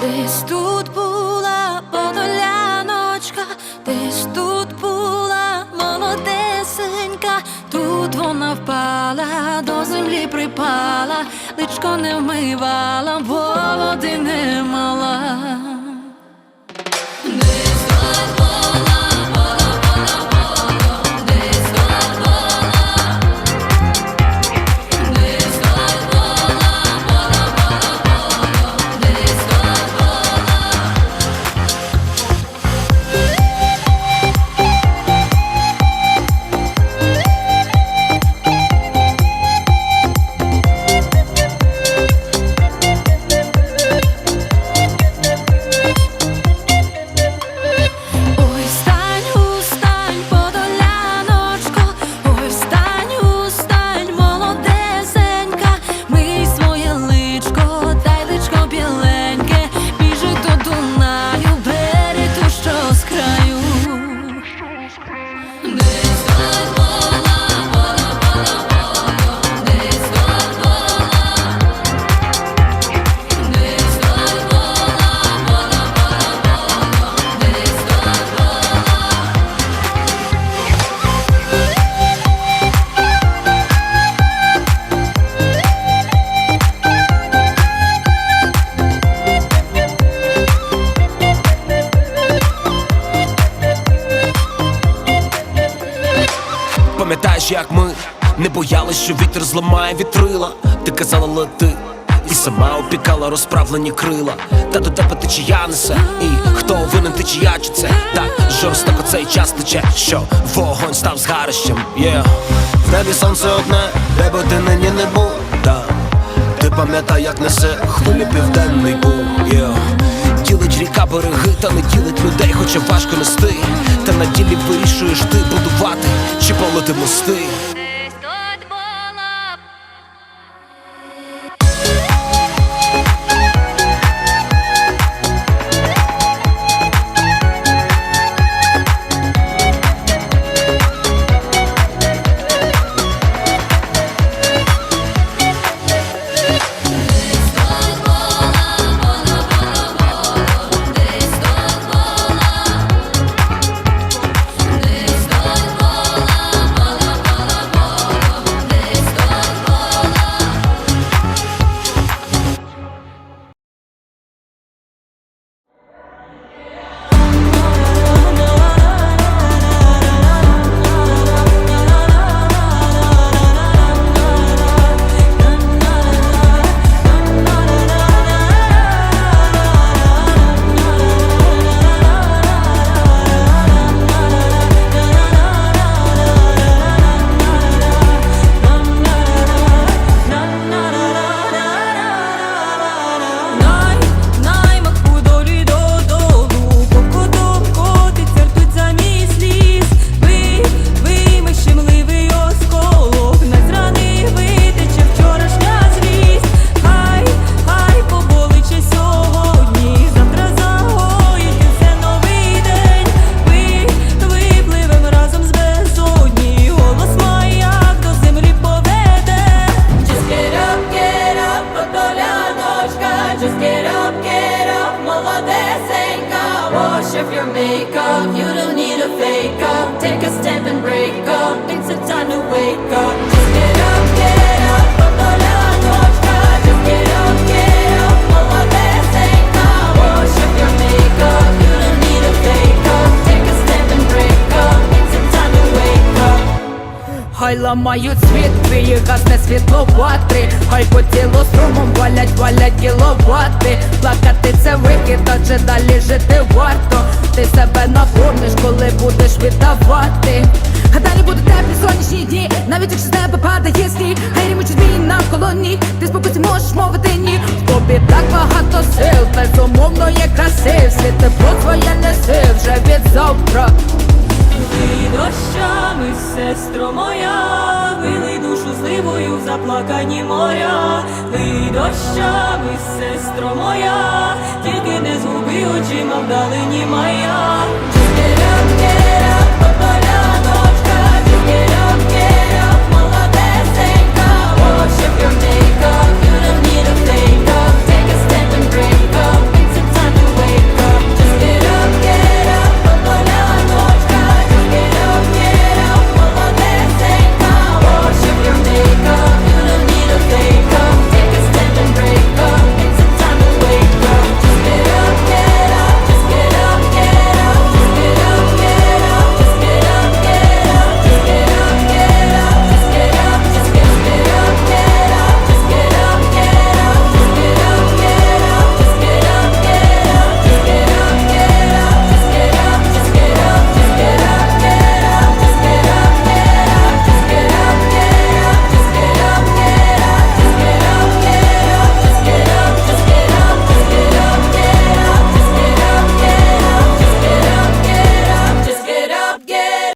Десь тут була, подоляночка, десь тут була молодесенька, тут вона впала, до землі припала, личко не вмивала, бо води не мала. Як ми не боялись, що вітер зламає вітрила. Ти казала лети, і сама опікала розправлені крила. Та до тебе течія несе, і хто винен течія, чи це так жорстоко цей час тече, що вогонь став згарищем. Yeah. В небі сонце одне, де би ти нині не був. Та ти пам'ятай, як несе хвилі південний був. Yeah. Ділить ріка береги, та не ділить хоча важко нести. Та на ділі вирішуєш ти будувати чи полити мости. this ain't God. Wash off your makeup, you don't need a fake up. Take a step and break up. It's a time to wake up. Хай ламають світ, твої гасне світло ватри Хай по тілу струмом валять, валять кіловати. Плакати це викид, адже далі жити варто. Ти себе наповниш, коли будеш віддавати. А далі будуть теплі сонячні дні Навіть якщо з неба падає сніг. Хай рімучі змії навколо ніг Ти спокійно можеш мовити ні. В тобі так багато сил, безумовно є краси. Світ тепло прощами, сестро моя, тільки не згуби очима вдалині моя.